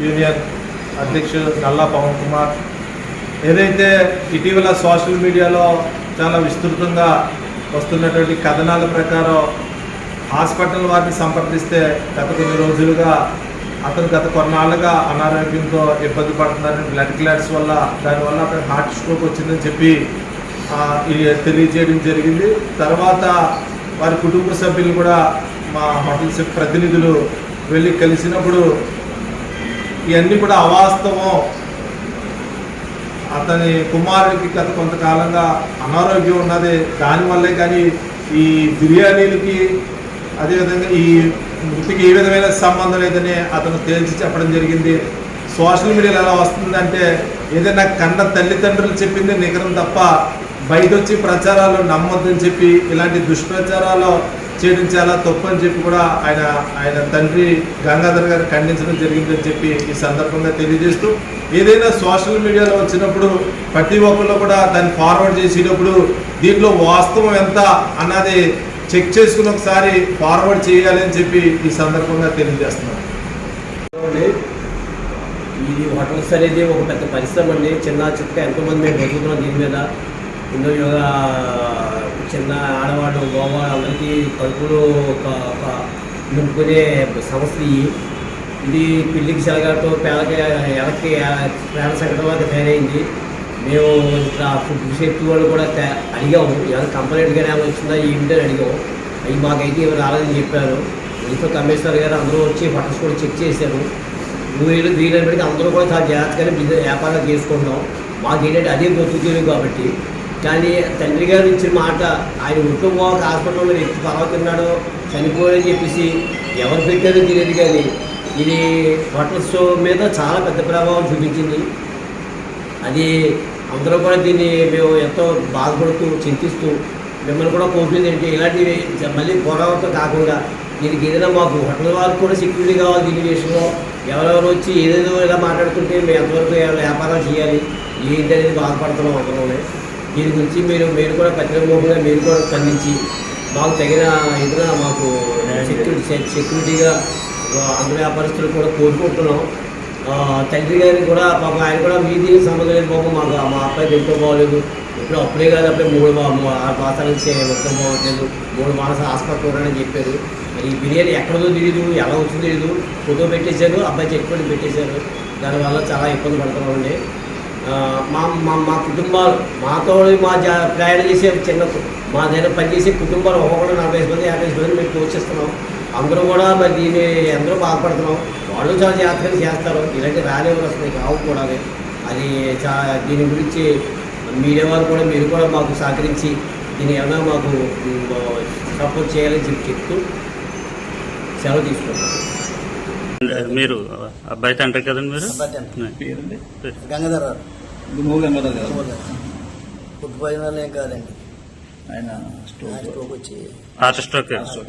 Union అధ్యక్షుడు నల్లా పవన్ కుమార్. ఏదైతే ఇటీవల సోషల్ మీడియాలో చాలా విస్తృతంగా వస్తున్నటువంటి కథనాల ప్రకారం హాస్పిటల్ వారిని సంప్రదిస్తే గత కొన్ని రోజులుగా అతను గత కొన్నాళ్ళుగా అనారోగ్యంతో ఇబ్బంది పడుతున్నారని బ్లడ్ క్లాట్స్ వల్ల దానివల్ల అతను హార్ట్ స్ట్రోక్ వచ్చిందని చెప్పి తెలియజేయడం జరిగింది. తర్వాత వారి కుటుంబ సభ్యులు కూడా మా హోటల్ ప్రతినిధులు వెళ్ళి కలిసినప్పుడు ఇవన్నీ కూడా అవాస్తవం. అతని కుమారుడికి గత కొంతకాలంగా అనారోగ్యం ఉన్నది. దానివల్లే కానీ ఈ బిర్యానీలకి అదేవిధంగా ఈ మృతికి ఏ విధమైన సంబంధం లేదని అతను తేల్చి చెప్పడం జరిగింది. సోషల్ మీడియాలో ఎలా వస్తుందంటే ఏదైనా కన్న తల్లిదండ్రులు చెప్పింది నిగరం తప్ప బయట వచ్చి ప్రచారాలు నమ్మొద్దని చెప్పి ఇలాంటి దుష్ప్రచారాలు చేయడం చాలా తప్పు అని చెప్పి కూడా ఆయన ఆయన తండ్రి గంగాధర్ గారు ఖండించడం జరిగిందని చెప్పి ఈ సందర్భంగా తెలియజేస్తూ ఏదైనా సోషల్ మీడియాలో వచ్చినప్పుడు ప్రతి ఒక్కళ్ళు కూడా దాన్ని ఫార్వర్డ్ చేసేటప్పుడు దీంట్లో వాస్తవం ఎంత అన్నది చెక్ చేసుకుని ఒకసారి ఫార్వర్డ్ చేయాలి అని చెప్పి ఈ సందర్భంగా తెలియజేస్తున్నాను ఇది హోటల్స్ అనేది ఒక పెద్ద పరిశ్రమ అండి. చిన్న చుక్క ఎంతోమంది మేము బతుకుతున్నాం దీని మీద. హిందూ యోగా చిన్న ఆడవాళ్ళు గోవాళ్ళు అందరికీ కడుపులో ఒక నింపుకునే సంస్థ ఇది పిల్లికి సెలగాటో పేదకి ఎలకి ప్రాణ సంకటం వల్ల తయారైంది. మేము ఇట్లా ఫుడ్ సేఫ్టీ వాళ్ళు కూడా అడిగాము. ఏమైనా కంప్లైంట్గా ఏమైనా వచ్చిందా ఏమిటని అడిగాము. అవి మాకైతే ఏమి రాలేదని చెప్పారు. ఇంట్లో కమిషనర్ గారు అందరూ వచ్చి హోటల్స్ కూడా చెక్ చేశారు. వీళ్ళు వీళ్ళని పెడితే అందరూ కూడా చాలా జాగ్రత్తగానే బిజినెస్ వ్యాపారాలు చేసుకుంటాం మాకు ఏంటంటే అదే బతుకుతుంది కాబట్టి కానీ తండ్రి గారు ఇచ్చిన మాట ఆయన ఒంట్లో పోక హాస్పిటల్లో వ్యక్తి పర్వతున్నాడో చనిపోయాడని చెప్పేసి ఎవరు పెట్టారో తెలియదు కానీ ఇది షో మీద చాలా పెద్ద ప్రభావం చూపించింది. అది అందరూ కూడా దీన్ని మేము ఎంతో బాధపడుతూ చింతిస్తూ మిమ్మల్ని కూడా కోరుతుంది ఏంటి? ఇలాంటివి మళ్ళీ పునరావృతం కాకుండా దీనికి ఏదైనా మాకు హోటల్ వారికి కూడా సెక్యూరిటీ కావాలి దీని విషయంలో. ఎవరెవరు వచ్చి ఏదేదో ఇలా మాట్లాడుతుంటే మేము ఎంతవరకు ఏమైనా వ్యాపారం చేయాలి ఏంటి అనేది బాధపడుతున్నాం అందరూనే దీని గురించి మీరు మీరు కూడా పత్రికముఖంగా మీరు కూడా స్పందించి మాకు తగిన ఎదుర మాకు సెక్యూరిటీ సెక్యూరిటీగా అందరు వ్యాపారస్తులు కూడా కోరుకుంటున్నాం. తండ్రి గారిని కూడా పాప ఆయన కూడా మీ దీనికి సంబంధం లేదు బాబు మాకు మా అబ్బాయి ఎంతో బాగోలేదు. ఇప్పుడు అప్పుడే కాదు అప్పుడే మూడు ఆరు మాసాల నుంచి మొత్తం బాగోట్లేదు. మూడు మాసాలు హాస్పిటల్ ఉన్నాడని చెప్పారు. మరి ఈ బిర్యానీ ఎక్కడదో తెలియదు ఎలా వచ్చిందో తెలియదు ఫోటో పెట్టేశారు అబ్బాయి చెప్పుకొని పెట్టేశారు. దానివల్ల చాలా ఇబ్బంది పడుతున్నామండి. మా మా మా కుటుంబాలు మాతో మా జా ప్రయాణం చేసే చిన్న మా దగ్గర పనిచేసే కుటుంబాలు ఒక్కొక్కటి నలభై ఐదు మంది యాభై ఐదు మంది మేము పోషిస్తున్నాం అందరూ కూడా మరి దీన్ని అందరూ బాధపడుతున్నాం. వాళ్ళు చాలా జాగ్రత్తగా చేస్తారు. ఇలాంటి రాలేవారు వస్తున్నాయి కావు కూడా అది. చా దీని గురించి మీడియా వారు కూడా మీరు కూడా మాకు సహకరించి దీన్ని ఏమైనా మాకు సపోర్ట్ చేయాలని చెప్పి చెప్తూ సెలవు తీసుకుంటాం మీరు అబ్బాయి తండ్రి కదండి మీరు? గంగాధర గుమో గంగాధర్ గారు. ఫుడ్ పాయిజన్ ఏం కాదండి. ఆయన స్టోర్ స్ట్రోక్. వచ్చి హార్ట్ స్ట్రోక్. స్టోర్